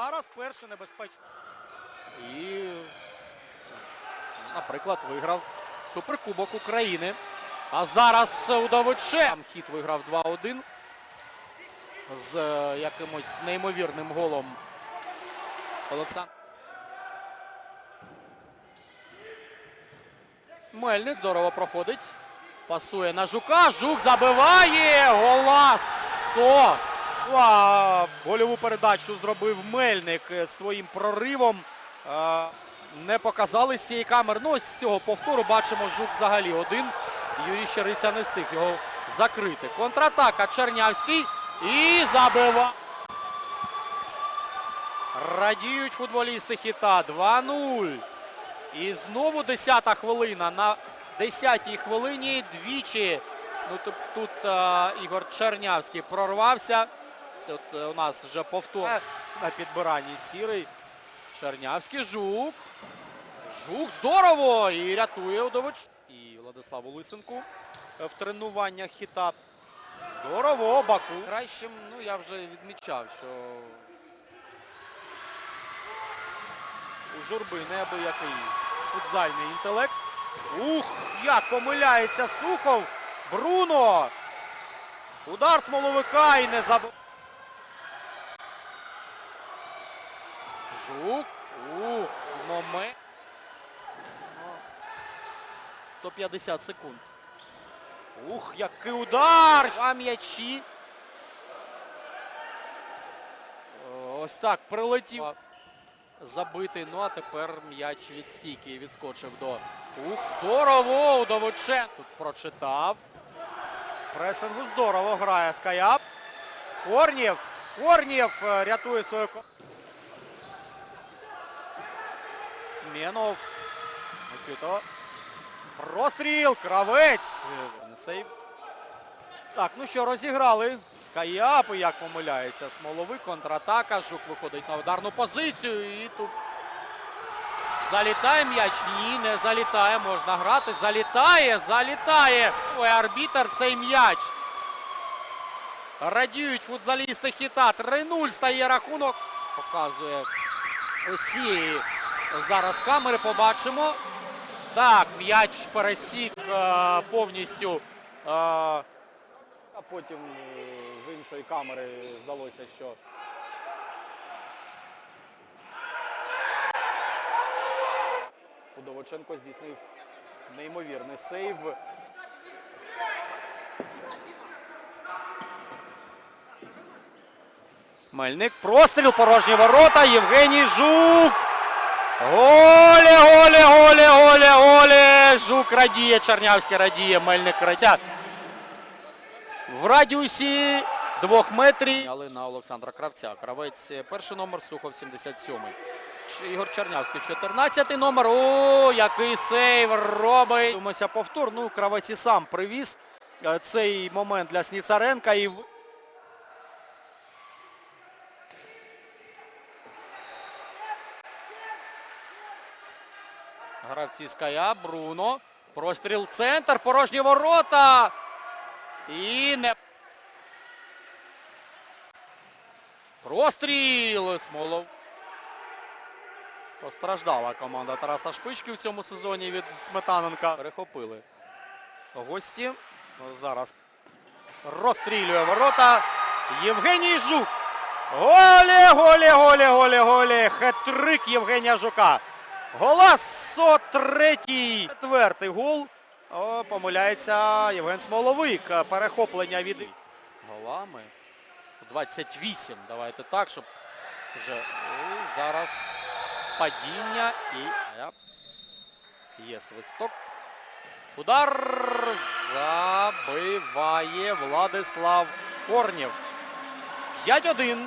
вперше небезпечно. І, наприклад, виграв Суперкубок України. А зараз Удовиче. Там хід виграв 2-1 з е, якимось неймовірним голом Олександр. Мельник здорово проходить. Пасує на Жука. Жук забиває. Голасо. А, гольову передачу зробив Мельник е, своїм проривом. Е, Не показали з цієї камери. Ну, з цього повтору бачимо Жук взагалі один. Юрій Щериця не встиг його закрити. Контратака Чернявський. І забива. Радіють футболісти хіта. 2-0. І знову 10-та хвилина. На 10-й хвилині двічі. Ну, тут, тут е, Ігор Чернявський прорвався. Тут е, у нас вже повтор на підбиранні сірий. Чернявський жук. Жук здорово! І рятує Удович. І Владиславу Лисенку е, в тренуваннях хіта. Здорово, Баку. Кращим, ну я вже відмічав, що у журби неабиякий футзальний інтелект. Ух, як помиляється Сухов. Бруно. Удар смоловика і не забив. Жук. Ух, момент. 150 секунд. Ух, який удар! Два м'ячі. Ось так прилетів. Забитий. Ну а тепер м'яч від стійки відскочив до. Ух, здорово! Удовичен. Тут прочитав. Пресингу здорово грає Скаяп. Корнєв. Корнєв е, рятує свою. Ко- Менов. Микито. Простріл. Кравець. Сейв. Так, ну що, розіграли. Скаяп, як помиляється. Смоловик, контратака. Жук виходить на ударну позицію. І тут залітає м'яч. Ні, не залітає. Можна грати. Залітає, залітає. Ой, арбітер цей м'яч. Радіють футзалісти хіта. 3-0 стає рахунок. Показує усі зараз камери. Побачимо. Так, м'яч пересік е, повністю. е, а потім е, з іншої камери здалося, що Удовиченко здійснив неймовірний сейв. Мельник простріл, порожні ворота, Євгеній Жук. Голе, голе, голе, голе, голе. Жук радіє, Чернявський радіє, Мельник радіє. В радіусі двох метрів. Але на Олександра Кравця. Кравець е, перший номер, Сухов 77. Ч- Ігор Чернявський 14 номер. О, який сейв робить. Дивимося повтор. Ну, Кравець і сам привіз е, цей момент для Сніцаренка. І... гравці Ская. Бруно. Простріл центр. Порожні ворота. І не... Простріл. Смолов. Постраждала команда Тараса Шпички в цьому сезоні від Сметаненка. Перехопили гості. Зараз розстрілює ворота. Євгеній Жук. Голі, голі, голі, голі, голі. Хетрик Євгенія Жука. Голос! 503-й. Четвертий гол. О, Помиляється Євген Смоловик. Перехоплення від голами. 28. Давайте так, щоб вже О, зараз падіння і є свисток. Удар забиває Владислав Корнєв. 5-1.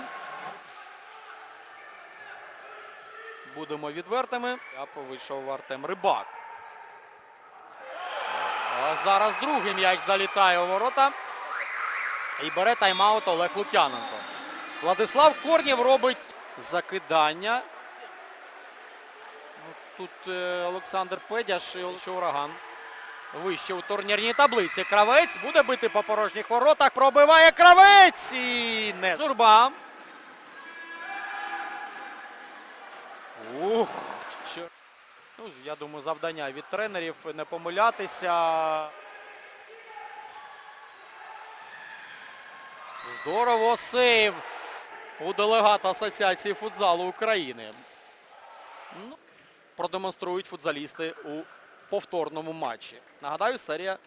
Будемо відвертими. Я вийшов Артем Рибак. Зараз другий м'яч залітає у ворота. І бере тайм-аут Олег Лук'яненко. Владислав Корнєв робить закидання. Ну, Тут е, Олександр Педяш і Олег Ураган. Вище у турнірній таблиці. Кравець буде бити по порожніх воротах. Пробиває кравець і не журба. Ну, я думаю, завдання від тренерів не помилятися. Здорово сейв у делегата Асоціації футзалу України. Ну, продемонструють футзалісти у повторному матчі. Нагадаю, серія